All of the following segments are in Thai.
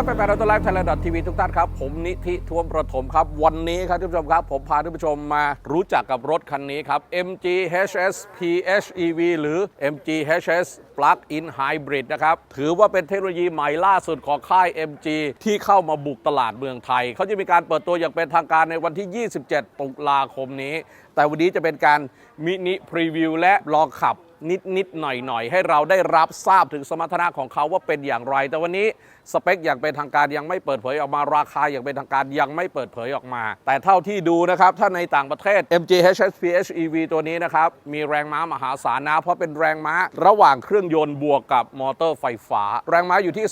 วัสดีครับแฟนๆเราตัวไลฟ์ไทยแลนด์ทีวีทุกท่านครับ ผมนิธิทวมประถมครับ วันนี้ครับท่านผู้ชมครับ ผมพาท่านผู้ชมมารู้จักกับรถคันนี้ครับ MG HS PHEV หรือ MG HS Plug-in Hybrid นะครับ ถือว่าเป็นเทคโนโลยีใหม่ล่าสุดของค่าย MG ที่เข้ามาบุกตลาดเมืองไทย เขาจะมีการเปิดตัวอย่างเป็นทางการในวันที่ 27 ตุลาคมนี้ แต่วันนี้จะเป็นการมินิพรีวิวและลองขับ นิดนิดหน่อยหน่อยๆให้เราได้รับทราบถึงสมรรถนะของเขาว่าเป็นอย่างไร แต่วันนี้สเปคอย่างเป็นทางการยังไม่เปิดเผยออกมาราคาอย่างเป็นทางการยังไม่เปิดเผยออกมา แต่เท่าที่ดูนะครับถ้าในต่างประเทศ MG HS PHEV ตัวนี้นะครับมีแรงม้ามหาศาลนะเพราะเป็นแรงม้าระหว่างเครื่องยนต์บวกกับมอเตอร์ไฟฟ้า แรงม้าอยู่ที่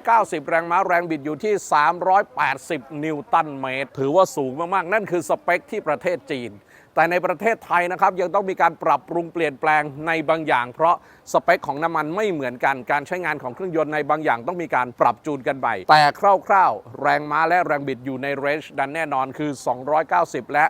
290 แรงม้าแรงบิดอยู่ที่ 380 นิวตันเมตร ถือว่าสูงมากๆ นั่นคือสเปคที่ประเทศจีน แต่ในประเทศไทยนะครับยังต้องมีการปรับปรุงเปลี่ยนแปลงในบางอย่าง เพราะสเปคของน้ำมันไม่เหมือนกันการใช้งานของเครื่องยนต์ในบางอย่างต้องมีการปรับจูนกันไป แต่คร่าวๆ แรงม้าและแรงบิดอยู่ในเรนจ์ดันแน่นอนคือ 290 และ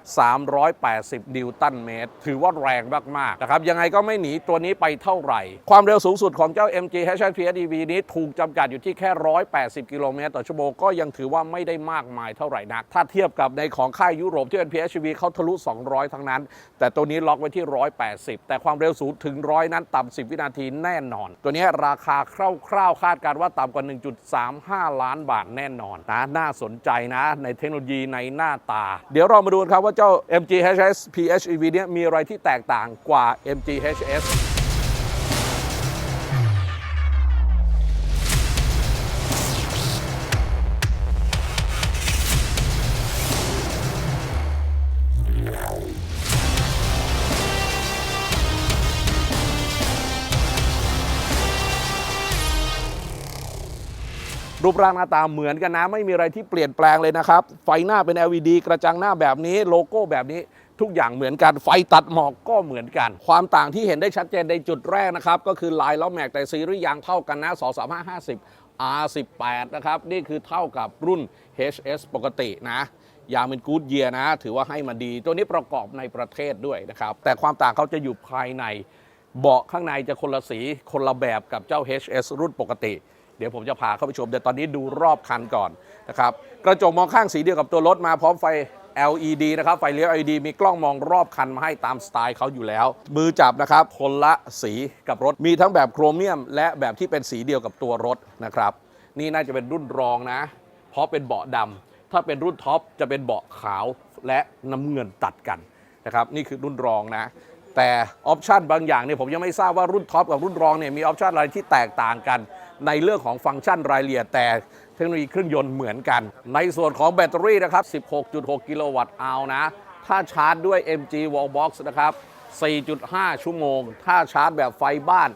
380 นิวตันเมตร ถือว่าแรงมากๆนะครับยังไงก็ไม่หนีตัวนี้ไปเท่าไหร่ ความเร็วสูงสุดของเจ้า MG HSP SDV นี้ถูกจำกัดอยู่ที่แค่ 180 กิโลเมตรต่อชั่วโมงก็ยังถือว่าไม่ได้มากมายเท่าไหร่นัก ถ้าเทียบกับในของค่ายยุโรปที่เป็น PHEV เขาทะลุ 200ทั้งนั้น แต่ตัวนี้ล็อกไว้ที่ 180 แต่ความเร็วสูงถึง 100 นั้นต่ำ10 วินาทีแน่นอน ตัวนี้ราคาคร่าวๆคาดการว่าต่ำกว่า 1.35 ล้านบาทแน่นอนนะน่าสนใจนะในเทคโนโลยีในหน้าตา เดี๋ยวเรามาดูครับว่าเจ้า MG HS PHEV เนี่ยมีอะไรที่แตกต่างกว่า MG HS รูปร่างหน้าตาเหมือนกันนะ ไม่มีอะไรที่เปลี่ยนแปลงเลยนะครับ ไฟหน้าเป็น LED กระจังหน้าแบบนี้โลโก้แบบนี้ทุกอย่างเหมือนกัน ไฟตัดหมอกก็เหมือนกัน ความต่างที่เห็นได้ชัดเจนในจุดแรกนะครับ ก็คือลายล้อแม็กแต่ซีรีส์ยางเท่ากันนะ 23550 R18 นะครับ นี่คือเท่ากับรุ่น HS ปกตินะยางเป็นกู๊ดเยียนะ ถือว่าให้มาดี ตัวนี้ประกอบในประเทศด้วยนะครับ แต่ความต่างเขาจะอยู่ภายใน เบาะข้างในจะคนละสีคนละแบบกับเจ้า HS รุ่นปกติ เดี๋ยวผมจะพาเข้าไปชม แต่ตอนนี้ดูรอบคันก่อนนะครับกระจกมองข้างสีเดียวกับตัวรถมาพร้อมไฟ LED นะครับ ไฟเลี้ยว LED มีกล้องมองรอบคันมาให้ตามสไตล์เขาอยู่แล้ว มือจับนะครับ คนละสีกับรถ มีทั้งแบบโครเมียม และแบบที่เป็นสีเดียวกับตัวรถนะครับ นี่น่าจะเป็นรุ่นรองนะ เพราะเป็นเบาะดำ ถ้าเป็นรุ่นท็อปจะเป็นเบาะขาวและน้ำเงินตัดกันนะครับ นี่คือรุ่นรองนะ แต่ออปชันบางอย่างเนี่ยผมยังไม่ทราบว่ารุ่นท็อปกับรุ่นรองเนี่ยมีออปชันอะไรที่แตกต่างกัน ในเรื่องของฟังก์ชันรายละเอียดแต่เทคโนโลยีเครื่องยนต์เหมือนกัน ในส่วนของแบตเตอรี่นะครับ 16.6 กิโลวัตต์เอานะ ถ้าชาร์จด้วย MG Wallbox นะครับ 4.5 ชั่วโมง ถ้าชาร์จแบบไฟบ้าน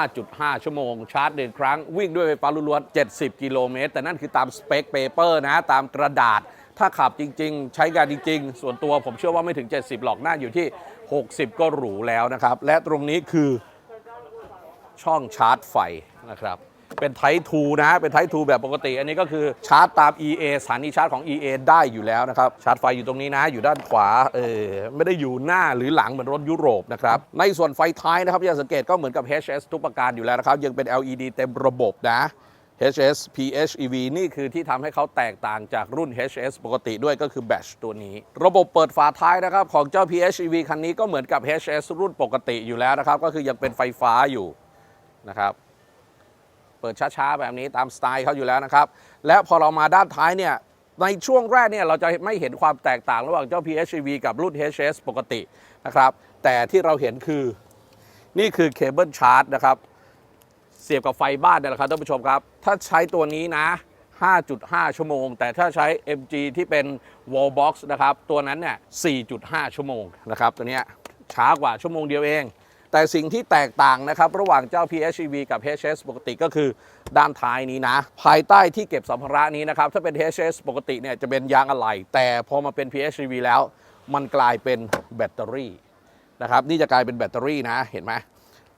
5.5 ชั่วโมง ชาร์จหนึ่งครั้ง วิ่งด้วยไฟฟ้าล้วนๆ 70 กิโลเมตร แต่นั่นคือตามสเปคเปเปอร์นะ ตามกระดาษ ถ้าขับจริง ๆ ใช้งานจริง ๆ ส่วนตัวผมเชื่อว่าไม่ถึง 70 หรอก น่าอยู่ที่ 60 ก็หรูแล้วนะครับ และตรงนี้คือช่องชาร์จไฟนะครับ เป็นไททูนะ เป็นไททูแบบปกติ อันนี้ก็คือชาร์จตาม EA สถานีชาร์จของ EA ได้อยู่แล้วนะครับ ชาร์จไฟอยู่ตรงนี้นะ อยู่ด้านขวา เออ ไม่ได้อยู่หน้าหรือหลังเหมือนรถยุโรปนะครับ ในส่วนไฟท้ายนะครับอย่าสังเกตก็เหมือนกับ HS ทุกประการอยู่แล้วนะครับ ยังเป็น LED เต็มระบบนะ HS PHEV นี่คือที่ทำให้เขาแตกต่างจากรุ่น HS ปกติด้วยก็คือแบตตัวนี้ ระบบเปิดฝาท้ายนะครับ ของเจ้า PHEV คันนี้ก็เหมือนกับ HS รุ่นปกติอยู่แล้วนะครับ ก็คือยังเป็นไฟฟ้าอยู่นะครับ เปิดช้าๆแบบนี้ตามสไตล์เขาอยู่แล้วนะครับ และพอเรามาด้านท้ายเนี่ยในช่วงแรกเนี่ยเราจะไม่เห็นความแตกต่างระหว่างเจ้า PHEV กับรุ่น HS ปกตินะครับ แต่ที่เราเห็นคือนี่คือเคเบิลชาร์จนะครับ เสียบกับไฟบ้านเนี่ยแหละครับท่านผู้ชมครับ ถ้าใช้ตัวนี้นะ 5.5 ชั่วโมง แต่ถ้าใช้ MG ที่เป็น Wallbox นะครับ ตัวนั้นเนี่ย 4.5 ชั่วโมงนะครับ ตัวเนี้ยช้ากว่าชั่วโมงเดียวเอง แต่สิ่งที่แตกต่างนะครับ ระหว่างเจ้า PHEV กับ HS ปกติก็คือด้านท้ายนี้นะ ภายใต้ที่เก็บสัมภาระนี้นะครับ ถ้าเป็น HS ปกติเนี่ยจะเป็นยางอะไหล่แต่พอมาเป็น PHEV แล้ว มันกลายเป็นแบตเตอรี่นะครับนี่จะกลายเป็นแบตเตอรี่นะเห็นไหม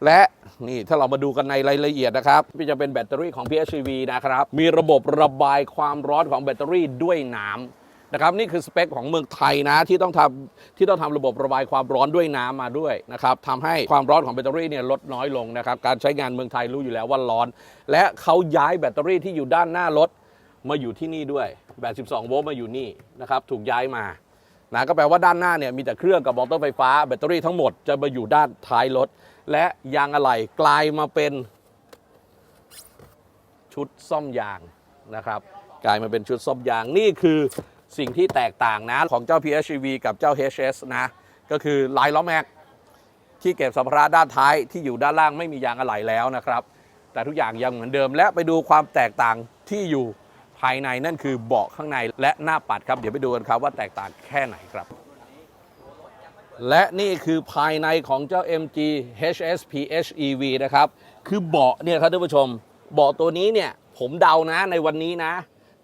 และนี่ถ้าเรามาดูกันในรายละเอียดนะครับที่จะเป็นแบตเตอรี่ของ PHEV นะครับ มีระบบระบายความร้อนของแบตเตอรี่ด้วยน้ำ นะครับนี่คือสเปคของเมืองไทยนะที่ต้องทำที่ต้องทำระบบระบายความร้อนด้วยน้ำมาด้วยนะครับทำให้ความร้อนของแบตเตอรี่เนี่ยลดน้อยลงนะครับการใช้งานเมืองไทยรู้อยู่แล้วว่าร้อน และเขาย้ายแบตเตอรี่ที่อยู่ด้านหน้ารถมาอยู่ที่นี่ด้วย82โวลต์มาอยู่นี่นะครับถูกย้ายมานะก็แปลว่าด้านหน้าเนี่ยมีแต่เครื่องกับมอเตอร์ไฟฟ้าแบตเตอรี่ทั้งหมดจะมาอยู่ด้านท้ายรถ และยางอะไหล่กลายมาเป็นชุดซ่อมยางนะครับกลายมาเป็นชุดซ่อมยางนี่คือ สิ่งที่แตกต่างนะของเจ้า PHEV กับเจ้า HS นะ ก็คือลายล้อแม็กที่เก็บสัมภาระด้านท้ายที่อยู่ด้านล่างไม่มียางอะไหล่แล้วนะครับ แต่ทุกอย่างยังเหมือนเดิม และไปดูความแตกต่างที่อยู่ภายในนั่นคือเบาะข้างในและหน้าปัดครับ เดี๋ยวไปดูกันครับว่าแตกต่างแค่ไหนครับ และนี่คือภายในของเจ้า MG HS PHEV นะครับ คือเบาะเนี่ยครับท่านผู้ชม เบาะตัวนี้เนี่ยผมเดานะในวันนี้นะ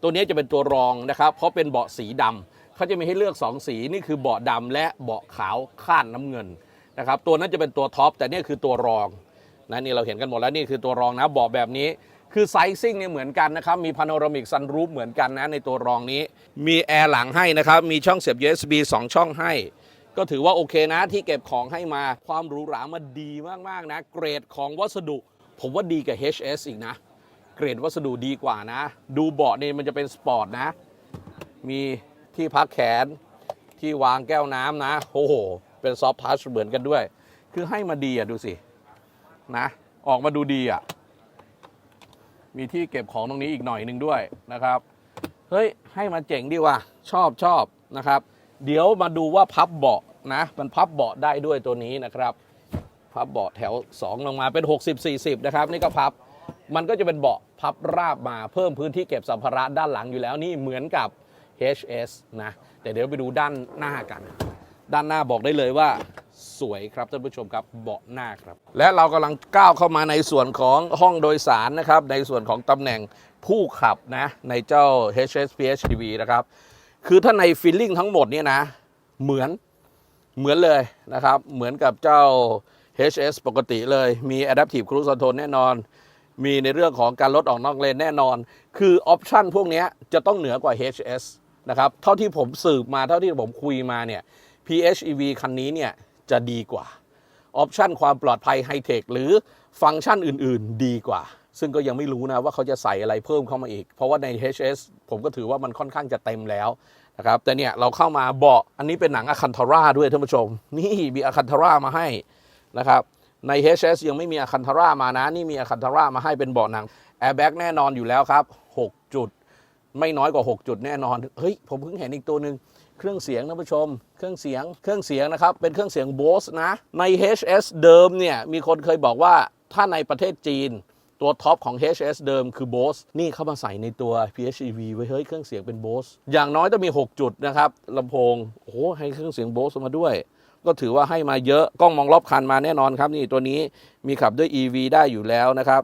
ตัวนี้จะเป็นตัวรองนะครับ เพราะเป็นเบาะสีดำเขาจะมีให้เลือก 2 สีนี่คือเบาะดำและเบาะขาวข้านน้ำเงินนะครับตัวนั้นจะเป็นตัวท็อปแต่นี่คือตัวรองนะนี่เราเห็นกันหมดแล้วนี่คือตัวรองนะเบาะแบบนี้คือไซซิ่งเนี่ยเหมือนกันนะครับ มีพาโนรามิกซันรูฟเหมือนกันนะในตัวรองนี้ มีแอร์หลังให้นะครับ มีช่องเสียบ USB 2 ช่องให้ ก็ถือว่าโอเคนะที่เก็บของให้มาความหรูหรามันดีมาก ๆ นะ เกรดของวัสดุ ผมว่าดีกับ HS อีกนะ เกรดวัสดุดีกว่านะ ดูเบาะนี่มันจะเป็นสปอร์ตนะ มีที่พักแขนที่วางแก้วน้ำนะ โอ้โห เป็นซอฟต์ทัชเหมือนกันด้วย คือให้มาดีอะ ดูสิ นะ ออกมาดูดีอะ มีที่เก็บของตรงนี้อีกหน่อยหนึ่งด้วยนะครับ เฮ้ย ให้มาเจ๋งดีว่ะ ชอบชอบนะครับ เดี๋ยวมาดูว่าพับเบาะนะ มันพับเบาะได้ด้วยตัวนี้นะครับ พับเบาะแถว 2 ลงมาเป็น 60 40 นะครับ นี่ก็พับ มันก็จะเป็นเบาะพับราบมาเพิ่มพื้นที่เก็บสัมภาระด้านหลังอยู่แล้วนี่เหมือนกับ HS นะแต่เดี๋ยวไปดูด้านหน้ากัน ด้านหน้าบอกได้เลยว่าสวยครับท่านผู้ชมครับเบาะหน้าครับ และเรากำลังก้าวเข้ามาในส่วนของห้องโดยสารนะครับ ในส่วนของตำแหน่งผู้ขับนะ ในเจ้า HS PHEV นะครับ คือถ้าในฟีลลิ่งทั้งหมดเนี่ยนะ เหมือนเหมือนเลยนะครับ เหมือนกับเจ้า HS ปกติเลยมี Adaptive Cruise Control แน่นอน มีในเรื่องของการลดออกนอกเลนแน่นอน คือออปชันพวกนี้จะต้องเหนือกว่า HS นะครับเท่าที่ผมสืบมาเท่าที่ผมคุยมาเนี่ย PHEV คันนี้เนี่ยจะดีกว่าออปชันความปลอดภัยไฮเทคหรือฟังก์ชันอื่น ๆ ดีกว่า ซึ่งก็ยังไม่รู้นะว่าเขาจะใส่อะไรเพิ่มเข้ามาอีก เพราะว่าใน HS ผมก็ถือว่ามันค่อนข้างจะเต็มแล้วนะครับแต่เนี่ยเราเข้ามาเบาะอันนี้เป็นหนังอะคันทาร่าด้วยท่านผู้ชม นี่มีอะคันทาร่ามาให้นะครับ ใน HS ยังไม่มีอะคันทาร่ามานะ นี่มีอะคันทาร่ามาให้เป็นเบาะหนังแอร์แบ็กแน่นอนอยู่แล้วครับ 6 จุด ไม่น้อยกว่า 6 จุดแน่นอน เฮ้ย ผมเพิ่งเห็นอีกตัวหนึ่งเครื่องเสียงท่านผู้ชม เครื่องเสียง เครื่องเสียงนะครับ เป็นเครื่องเสียง Bose นะ ใน HS เดิมเนี่ย มีคนเคยบอกว่าถ้าในประเทศจีน ตัวท็อปของ HS เดิมคือ Bose นี่เข้ามาใส่ในตัว PHEV ไว้เฮ้ย เครื่องเสียงเป็น Bose อย่างน้อยต้องมี 6 จุดนะครับลำโพง โอ้โหให้เครื่องเสียง Bose มาด้วย ก็ถือว่าให้มาเยอะกล้องมองรอบคันมาแน่นอนครับ นี่ตัวนี้มีขับด้วย EV ได้อยู่แล้วนะครับ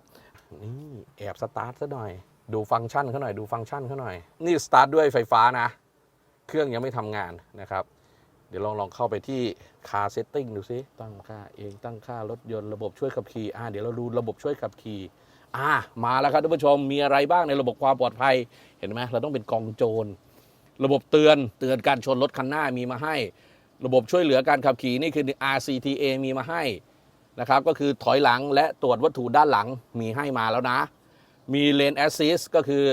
นี่แอบสตาร์ทซะหน่อย ดูฟังก์ชันเขาหน่อยดูฟังก์ชันเขาหน่อย นี่สตาร์ทด้วยไฟฟ้านะ เครื่องยังไม่ทำงานนะครับ เดี๋ยวลองลองเข้าไปที่ Car Setting ดูซิตั้งค่าเองตั้งค่ารถยนต์ระบบช่วยขับขี่อ่าเดี๋ยวเราดูระบบช่วยขับขี่อ่ามาแล้วครับท่านผู้ชมมีอะไรบ้างในระบบความปลอดภัยเห็นไหมเราต้องเป็นกองโจร ระบบเตือนเตือนการชนรถคันหน้ามีมาให้ ระบบช่วยเหลือการขับขี่นี่คือ RCTA มีมาให้นะครับ ก็คือถอยหลังและตรวจวัตถุด้านหลังมีให้มาแล้วนะ มี Lane Assist ก็คือ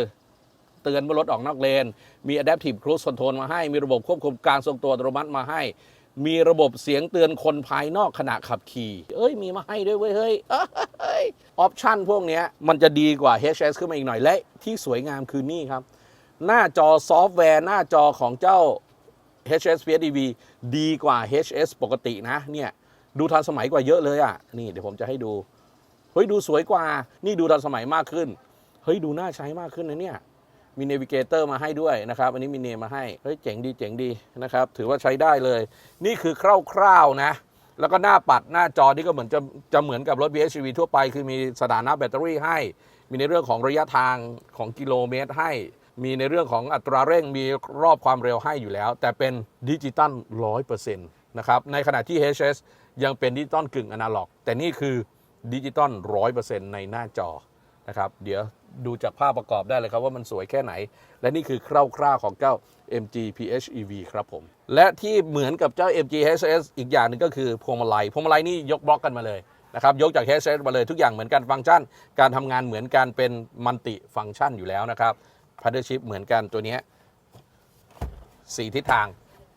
เตือนเมื่อรถออกนอกเลน มี Adaptive Cruise Control มาให้ มีระบบควบคุมการทรงตัวอัตโนมัติมาให้ มีระบบเสียงเตือนคนภายนอกขณะขับขี่ เอ้ย มีมาให้ด้วยเว้ย เฮ้ยอ้ยออปชั่นพวกนี้มันจะดีกว่า HS ขึ้นมาอีกหน่อยและที่สวยงามคือนี่ครับ หน้าจอซอฟต์แวร์หน้าจอของเจ้า HS PHEV ดีกว่า HS ปกตินะเนี่ยดูทันสมัยกว่าเยอะเลยอะนี่เดี๋ยวผมจะให้ดูเฮ้ยดูสวยกว่า นี่ดูทันสมัยมากขึ้นเฮ้ยดูน่าใช้มากขึ้นนะเนี่ยมีเนวิเกเตอร์มาให้ด้วยนะครับ อันนี้มีเนมมาให้เฮ้ยเจ๋งดีเจ๋งดีนะครับ ถือว่าใช้ได้เลย นี่คือคร่าวๆนะ แล้วก็หน้าปัดหน้าจอนี่ก็เหมือนจะจะเหมือนกับรถ BHEV ทั่วไป คือมีสถานะแบตเตอรี่ให้ มีในเรื่องของระยะทางของกิโลเมตรให้ มีในเรื่องของอัตราเร่งมีรอบความเร็วให้อยู่แล้ว แต่เป็นดิจิตอลร้อยเปอร์เซ็นต์นะครับในขณะที่ HS ยังเป็นดิจิตอลกึ่งอนาล็อก แต่นี่คือดิจิตอลร้อยเปอร์เซ็นต์ในหน้าจอนะครับเดี๋ยวดูจากภาพประกอบได้เลยครับว่ามันสวยแค่ไหน และนี่คือคร่าวๆของเจ้า MG PHEV ครับผม และที่เหมือนกับเจ้า MG HS อีกอย่างหนึ่งก็คือพวงมาลัยพวงมาลัยนี่ยกบล็อกกันมาเลยนะครับยกจาก HS มาเลยทุกอย่างเหมือนกันฟังก์ชัน การทำงานเหมือนกันเป็นมัลติฟังก์ชันอยู่แล้วนะครับ paddle shift เหมือนกันตัวนี้สีทิศทาง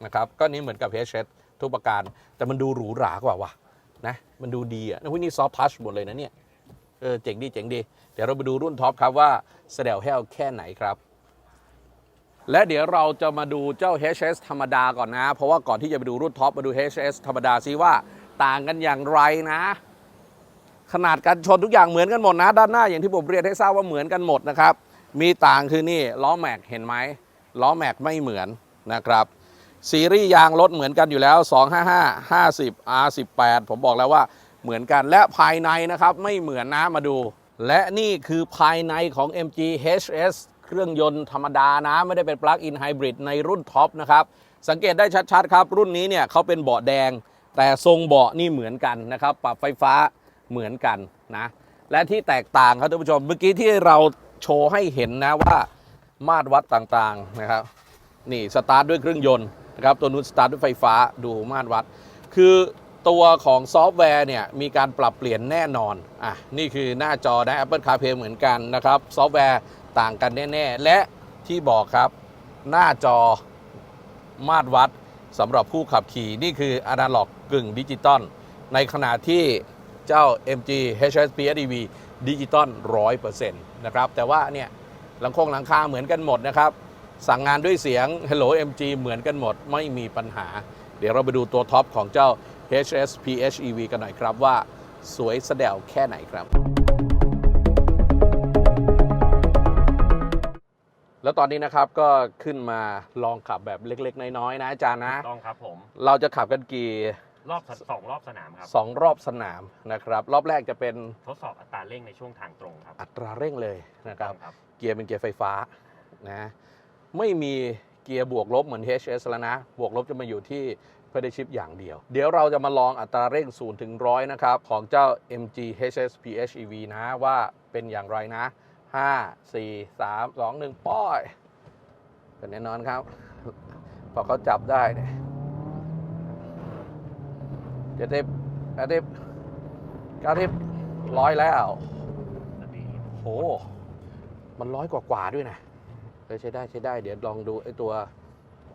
นะครับก็นี้เหมือนกับ HS ทุกประการ แต่มันดูหรูหรากว่าว่ะนะมันดูดีอะนะพวกนี้ซอฟทัชหมดเลยนะเนี่ยเออเจ๋งดีเจ๋งดี เดี๋ยวเราไปดูรุ่นท็อปครับว่าแสดวแห้วแค่ไหนครับ และเดี๋ยวเราจะมาดูเจ้า HS ธรรมดาก่อนนะ เพราะว่าก่อนที่จะไปดูรุ่นท็อปมาดู HS ธรรมดาซิว่าต่างกันอย่างไรนะ ขนาดการชนทุกอย่างเหมือนกันหมดนะ ด้านหน้าอย่างที่ผมเรียนให้ทราบว่าเหมือนกันหมดนะครับ มีต่างคือนี่ล้อแม็กเห็นไหมล้อแม็กไม่เหมือนนะครับซีรีส์ยางรถเหมือนกันอยู่แล้ว 255 50 R18 ผมบอกแล้วว่าเหมือนกันและภายในนะครับไม่เหมือนนะมาดู และนี่คือภายในของ MG HS เครื่องยนต์ธรรมดานะ ไม่ได้เป็นปลั๊กอินไฮบริดในรุ่นท็อปนะครับ สังเกตได้ชัดๆครับ รุ่นนี้เนี่ยเขาเป็นเบาะแดง แต่ทรงเบาะนี่เหมือนกันนะครับ ปรับไฟฟ้าเหมือนกันนะ และที่แตกต่างครับท่านผู้ชม เมื่อกี้ที่เรา โชว์ให้เห็นนะว่ามาตรวัดต่างๆนะครับนี่สตาร์ทด้วยเครื่องยนต์นะครับตัวนู้นสตาร์ทด้วยไฟฟ้าดูมาตรวัด คือตัวของซอฟต์แวร์เนี่ยมีการปรับเปลี่ยนแน่นอนอะนี่คือหน้าจอนะ Apple CarPlay เหมือนกันนะครับ ซอฟต์แวร์ต่างกันแน่ ๆ และที่บอกครับหน้าจอมาตรวัดสำหรับผู้ขับขี่ นี่คืออนาล็อกกึ่งดิจิตอลในขณะที่เจ้า MG HS PHEV ดิจิตอล100% นะครับ แต่ว่าเนี่ยหลังโครงหลังคาเหมือนกันหมดนะครับ สั่งงานด้วยเสียง Hello MG เหมือนกันหมด ไม่มีปัญหา เดี๋ยวเราไปดูตัวท็อปของเจ้า HS PHEV กันหน่อยครับว่าสวยสะแดวแค่ไหนครับ แล้วตอนนี้นะครับก็ขึ้นมาลองขับแบบเล็กๆ น้อยๆนะอาจารย์นะถูกต้องครับผม เราจะขับกันกี่ รอบสองรอบสนามครับสองรอบสนามนะครับ รอบแรกจะเป็นทดสอบอัตราเร่งในช่วงทางตรงครับอัตราเร่งเลยนะครับถูกต้องครับเกียร์เป็นเกียร์ไฟฟ้านะไม่มีเกียร์บวกลบเหมือน HS แล้วนะ บวกลบจะมาอยู่ที่ pedal shift อย่างเดียว เดี๋ยวเราจะมาลองอัตราเร่ง0ถึง100 นะครับ ของเจ้า MG HS PHEV นะว่าเป็นอย่างไรนะ 5 4 3 2 1 ป้อยเป็นแน่นอนครับ พอเขาจับได้เนี่ย เจะเทปอาเทปกาเทปร้อยแล้วดีโอ้มันร้อยกว่ากว่าๆด้วยนะเออใช้ได้ใช้ได้เดี๋ยวลองดูไอ้ตัว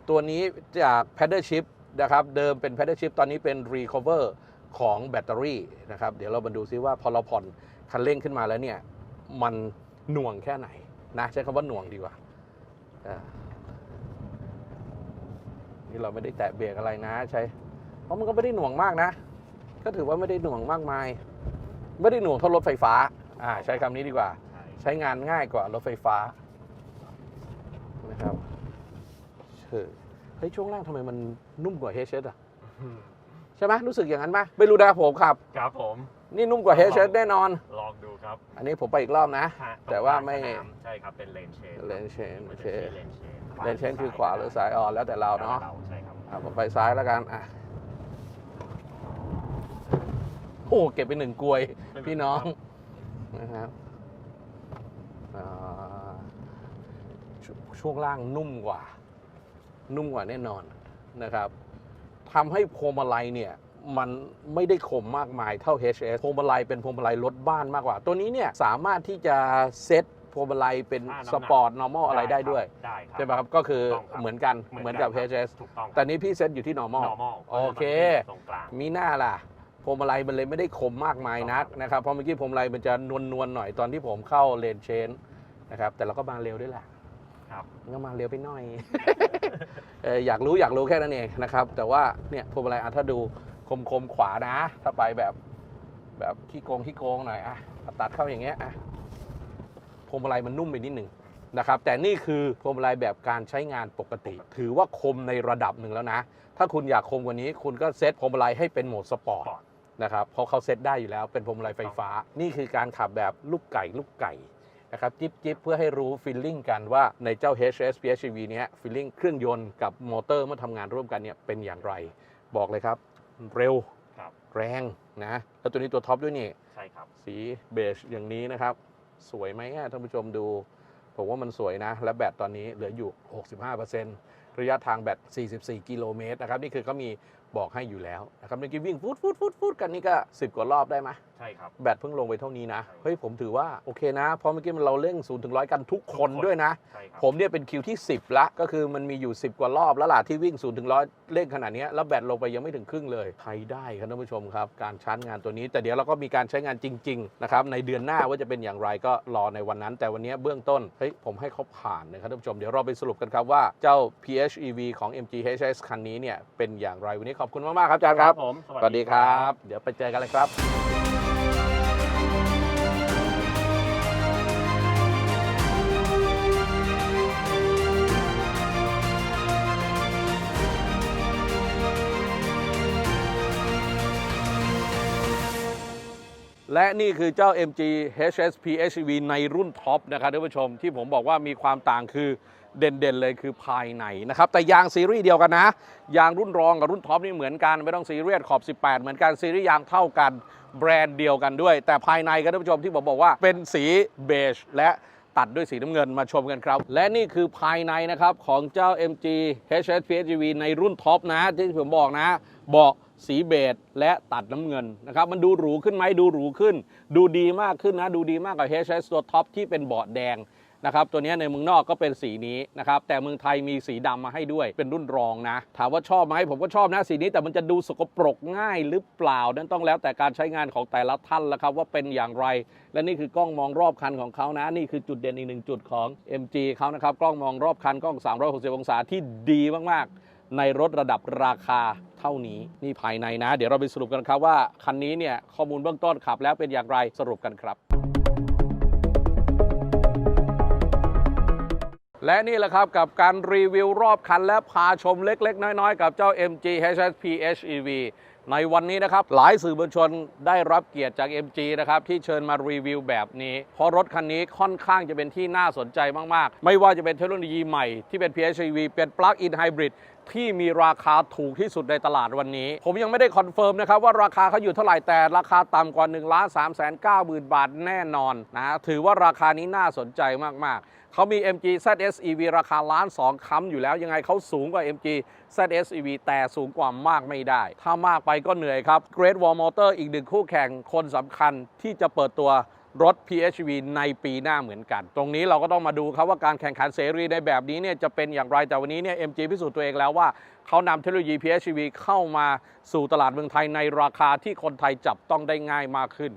ตัวนี้จาก paddle shift นะครับ เดิมเป็น paddle shift ตอนนี้เป็น recover ของแบตเตอรี่นะครับ เดี๋ยวเรามาดูซิว่าพอเราผ่อนคันเร่งขึ้นมาแล้วเนี่ย มันหน่วงแค่ไหนนะ ใช้คำว่าหน่วงดีกว่าอ่านี่เราไม่ได้แตะเบรกอะไรนะ ใช้เพ ราะมันก็ไม่ได้หน่วงมากนะ ก็ถือว่าไม่ได้หน่วงมากมาย ไม่ได้หน่วงเท่ารถไฟฟ้า อ่า ใช้คำนี้ดีกว่าใช่ใช้งานง่ายกว่ารถไฟฟ้านะครับเออเฮ้ยช่วงล่างทำไมมันนุ่มกว่า HS อะใช่ไหมรู้สึกอย่างนั้นไหมไม่รู้นะผมขับ ครับผม นี่นุ่มกว่า HS แน่นอน ลองดูครับ อันนี้ผมไปอีกรอบนะฮะแต่ว่าไม่สนใช่ครับเป็นเลนเชนเลนเชนมัโอนเคจะชื่อเลนเชนเลนเชนคือขวาหรือซ้ายอ่อนแล้วแต่เราเนาะใช่ครับอะผมไปซ้ายแล้วกันอะ โอ้เก็บไปหนึ่งกลวย พี่น้องนะครับอ่าชช่วงล่างนุ่มกว่า นุ่มกว่าแน่นอนนะครับทำให้พวงมาลัยเนี่ยมันไม่ได้คมมากมายเท่า HS พวงมาลัยเป็นพวงมาลัยรถบ้านมากกว่า ตัวนี้เนี่ยสามารถที่จะเซ็ตพวงมาลัยเป็นอ่าน้ำหนักสปอร์ต normal อะไรได้ด้วยได้ครับใช่ไหมครับ ก็คือถูกต้องครับเหมือนกันเหมือนกับ HS ถูกต้องแต่นี้พี่เซ็ตอยู่ที่ normal normal โอเคตรงกลางมีหน้าล่ะ พวงมาลัยมันเลยไม่ได้คมมากมายนักนะครับเพราะเมื่อกี้พวงมาลัยมันจะนวลนวลๆหน่อยตอนที่ผมเข้าเลนเชนนะครับแต่เราก็มาเร็วด้วยแหละครับมันก็มาเร็วไปหน่อยเอออยากรู้อยากรู้แค่นั้นเองนะครับ แต่ว่าเนี่ยพวงมาลัยอะถ้าดูคมคมๆขวานะ ถ้าไปแบบแบบขี้โกงขี้โกงหน่อยอะตัดเข้าอย่างเงี้ยอะพวงมาลัยมันนุ่มไปนิดหนึ่งนะครับแต่นี่คือพวงมาลัยแบบการใช้งานปกติ ถือว่าคมในระดับหนึ่งแล้วนะ ถ้าคุณอยากคมกว่านี้ คุณก็เซตพวงมาลัยให้เป็นโหมดสปอร์ตสปอร์ต นะครับเพราะเขาเซตได้อยู่แล้วเป็นพวงมาลัยไฟฟ้า นี่คือการขับแบบลูกไก่ลูกไก่นะครับจิ๊บจิ๊บเพื่อให้รู้ฟีลลิ่งกันว่าในเจ้า HS PHEV เนี้ยฟีลลิ่งเครื่องยนต์กับมอเตอร์เมื่อทำงานร่วมกันเนี่ยเป็นอย่างไร บอกเลยครับ เร็วครับแรงนะแล้วตัวนี้ตัวท็อปด้วยนี่ ใช่ครับ สีเบจอย่างนี้นะครับ สวยไหมอะท่านผู้ชมดู ผมว่ามันสวยนะ และแบตตอนนี้เหลืออยู่ 65%ระยะทางแบต 44 กิโลเมตรนะครับ นี่คือเขามี บอกให้อยู่แล้วนะครับเมื่อกี้วิ่งฟุดฟุดฟุดฟุดกันนี่ก็ 10 กว่ารอบได้ไหมใช่ครับ แบตเพิ่งลงไปเท่านี้นะใช่เฮ้ยผมถือว่าโอเคนะ เพราะเมื่อกี้มันเราเร่ง0ูนย์ถึงร้อยกันทุกคนด้วยนะใช่ครับผมเนี่ยเป็นคิวที่ 10 ละ ก็คือมันมีอยู่ 10 กว่ารอบแล้วล่ะที่วิ่ง0ูนย์ถึงร้อยเร่งขนาดเนี้ยแล้วแบตลงไปยังไม่ถึงครึ่งเลยใช้ได้ครับท่านผู้ชมครับ การชาร์จงานตัวนี้ แต่เดี๋ยวเราก็มีการใช้งานจริงๆนะครับในเดือนหน้าว่าจะเป็นอย่างไรก็รอในวันนั้น แต่วันนี้เบื้องต้นเฮ้ยผมให้เขาผ่านนะครับท่านผู้ชมเดี๋ยวเราไปสรุปกันครับว่าเจ้า PHEV ของ MG HS คันนี้เนี่ยเป็นอย่างไรวันนี้ขอบคุณมากๆครับอาจารย์ครับผมสวัสดีครับ เดี๋ยวไปเจอกันเลยครับและนี่คือเจ้า MG HS PHEV ในรุ่นท็อปนะครับท่านผู้ชมที่ผมบอกว่ามีความต่างคือ เด่นๆเลยคือภายในนะครับ แต่ยางซีรีส์เดียวกันนะ ยางรุ่นรองกับรุ่นท็อปนี่เหมือนกัน ไม่ต้องซีเรียสขอบ 18 เหมือนกันซีรีส์ยางเท่ากันแบรนด์เดียวกันด้วย แต่ภายในครับท่านผู้ชมที่ผมบอกว่าเป็นสีเบจและตัดด้วยสีน้ำเงินมาชมกันครับ และนี่คือภายในนะครับของเจ้า MG HS PHEV ในรุ่นท็อปนะที่ผมบอกนะเบาะสีเบจและตัดน้ำเงินนะครับมันดูหรูขึ้นไหมดูหรูขึ้น ดูดีมากขึ้นนะ ดูดีมากกว่า HS ตัวท็อปที่เป็นเบาะแดง นะครับตัวนี้ในเมืองนอกก็เป็นสีนี้นะครับแต่เมืองไทยมีสีดำมาให้ด้วยเป็นรุ่นรองนะ ถามว่าชอบไหมผมก็ชอบนะสีนี้ แต่มันจะดูสกปรกง่ายหรือเปล่า นั้นต้องแล้วแต่การใช้งานของแต่ละท่านแล้วครับว่าเป็นอย่างไร และนี่คือกล้องมองรอบคันของเขานะ นี่คือจุดเด่นอีกหนึ่งจุดของ MG เขานะครับกล้องมองรอบคันกล้อง 360 องศาที่ดีมากๆ ในรถระดับราคาเท่านี้นี่ภายในนะ เดี๋ยวเราไปสรุปกันครับว่าคันนี้เนี่ยข้อมูลเบื้องต้นขับแล้วเป็นอย่างไรสรุปกันครับ และนี่แหละครับกับการรีวิวรอบคันและพาชมเล็ก ๆ น้อย ๆ กับเจ้า MG HS PHEV ในวันนี้นะครับ หลายสื่อมวลชนได้รับเกียรติจาก MG นะครับ ที่เชิญมารีวิวแบบนี้ เพราะรถคันนี้ค่อนข้างจะเป็นที่น่าสนใจมาก ๆ ไม่ว่าจะเป็นเทคโนโลยีใหม่ที่เป็น PHEV เป็น Plug-in Hybrid ที่มีราคาถูกที่สุดในตลาดวันนี้ ผมยังไม่ได้คอนเฟิร์มนะครับว่าราคาเขาอยู่เท่าไหร่แต่ราคาต่ำกว่า1 3 9 0 0 0 0บาทแน่นอนนะถือว่าราคานี้น่าสนใจมาก ๆ เขามี MG ZS EV ราคาล้านสองค้ำอยู่แล้วยังไงเขาสูงกว่า MG ZS EV แต่สูงกว่ามากไม่ได้ ถ้ามากไปก็เหนื่อยครับ Great Wall Motor อีกหนึ่งคู่แข่งคนสำคัญที่จะเปิดตัว รถ PHEV ในปีหน้าเหมือนกัน ตรงนี้เราก็ต้องมาดูครับว่าการแข่งขันเสรีในแบบนี้เนี่ยจะเป็นอย่างไร แต่วันนี้เนี่ย MG พิสูจน์ตัวเองแล้วว่าเขานำเทคโนโลยี PHEV เข้ามาสู่ตลาดเมืองไทยในราคาที่คนไทยจับต้องได้ง่ายมากขึ้น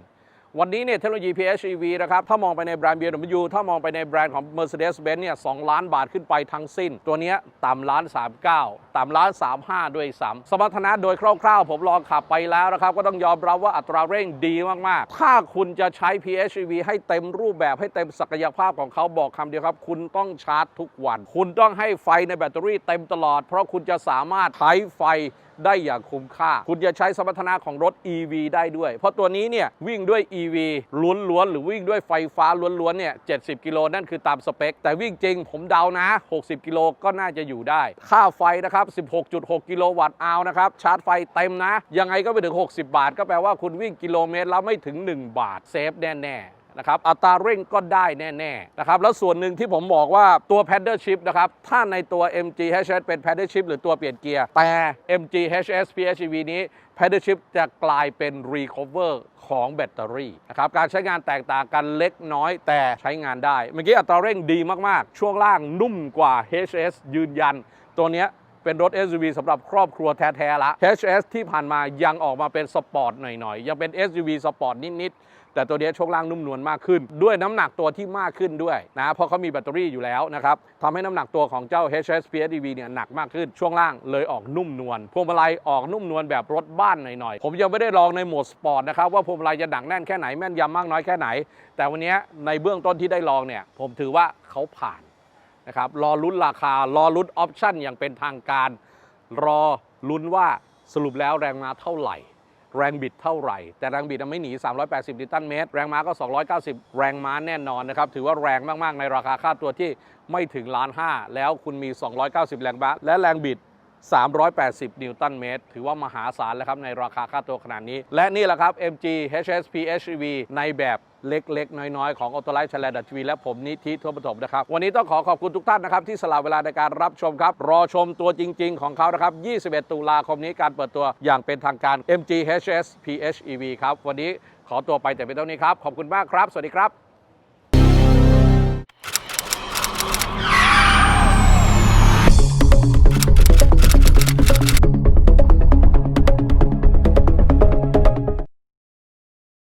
วันนี้เนี่ยเทคโนโลยี PHEV นะครับ ถ้ามองไปในแบรนด์ BMW ถ้ามองไปในแบรนด์ของ Mercedes-Benz เนี่ย2ล้านบาทขึ้นไปทั้งสิ้น ตัวนี้ต่ำล้าน 39 ต่ำล้าน 35 ด้วยซ้ำสมรรถนะโดยคร่าวๆ ผมลองขับไปแล้วนะครับ ก็ต้องยอมรับว่าอัตราเร่งดีมากๆ ถ้าคุณจะใช้ PHEV ให้เต็มรูปแบบให้เต็มศักยภาพของเขาบอกคำเดียวครับ คุณต้องชาร์จทุกวัน คุณต้องให้ไฟในแบตเตอรี่เต็มตลอด เพราะคุณจะสามารถใช้ไฟได้อย่างคุ้มค่า คุณจะใช้สมรรถนะของรถ EV ได้ด้วย เพราะตัวนี้เนี่ยวิ่งด้วย EV ล้วนๆ หรือวิ่งด้วยไฟฟ้าล้วนๆ เนี่ย 70 กิโลนั่นคือตามสเปค แต่วิ่งจริงผมเดานะ 60 กิโลก็น่าจะอยู่ได้ ค่าไฟนะครับ 16.6 กิโลวัตต์อาวนะครับ ชาร์จไฟเต็มนะ ยังไงก็ไปถึง 60 บาท ก็แปลว่าคุณวิ่งกิโลเมตรแล้วไม่ถึง 1 บาท เซฟแน่ๆ นะครับอัตราเร่งก็ได้แน่ๆนะครับแล้วส่วนหนึ่งที่ผมบอกว่าตัว paddle shift นะครับถ้าในตัว MG HS เป็น paddle shift หรือตัวเปลี่ยนเกียร์ แต่ MG HS PHEV นี้ paddle shift จะกลายเป็น recover ของแบตเตอรี่นะครับการใช้งานแตกต่างกันเล็กน้อยแต่ใช้งานได้ เมื่อกี้อัตราเร่งดีมากๆ ช่วงล่างนุ่มกว่า HS ยืนยัน ตัวเนี้ยเป็นรถ SUV สำหรับครอบครัวแท้ ๆ ละ HS ที่ผ่านมายังออกมาเป็นสปอร์ตหน่อย ๆ ยังเป็น SUV สปอร์ตนิด ๆ แต่ตัวเนี้ช่วงล่างนุ่มนวลมากขึ้น ด้วยน้ำหนักตัวที่มากขึ้นด้วยนะเพราะเขามีแบตเตอรี่อยู่แล้วนะครับทำให้น้ำหนักตัวของเจ้า HS PHEV เนี่ยหนักมากขึ้นช่วงล่างเลยออกนุ่มนวลพวงมาลัยออกนุ่มนวลแบบรถบ้านหน่อยๆ ผมยังไม่ได้ลองในโหมดสปอร์ตนะครับว่าพวงมาลัยจะหนักแน่นแค่ไหนแม่นยำมากน้อยแค่ไหน แต่วันนี้ในเบื้องต้นที่ได้ลองเนี่ยผมถือว่าเขาผ่านนะครับรอลุ้นราคารอลุ้นออปชั่นอย่างเป็นทางการ รอลุ้นว่าสรุปแล้วแรงมาเท่าไหร่ แรงบิดเท่าไหร่ แต่แรงบิดไม่หนี 380 นิวตันเมตร แรงม้าก็ 290 แรงม้าแน่นอนนะครับ ถือว่าแรงมาก ๆ ในราคาค่าตัวที่ไม่ถึงล้านห้าแล้วคุณมี 290 แรงม้า และแรงบิด 380 นิวตันเมตร ถือว่ามหาศาลแล้วครับ ในราคาค่าตัวขนาดนี้ และนี่แหละครับ MG HS PHEV ในแบบเล็ก ๆ น้อย ๆ ของ a u t o l i f e Thailand TV และผมนิธิทั่วประถมนะครับ วันนี้ต้องขอขอบคุณทุกท่านนะครับ ที่สละเวลาในการรับชมครับ รอชมตัวจริง ๆ ของเขานะครับ 21 ตุลาคมนี้การเปิดตัวอย่างเป็นทางการ MG HS PHEV ครับ วันนี้ขอตัวไปแต่เป็นเท่านี้ครับ ขอบคุณมากครับ สวัสดีครับ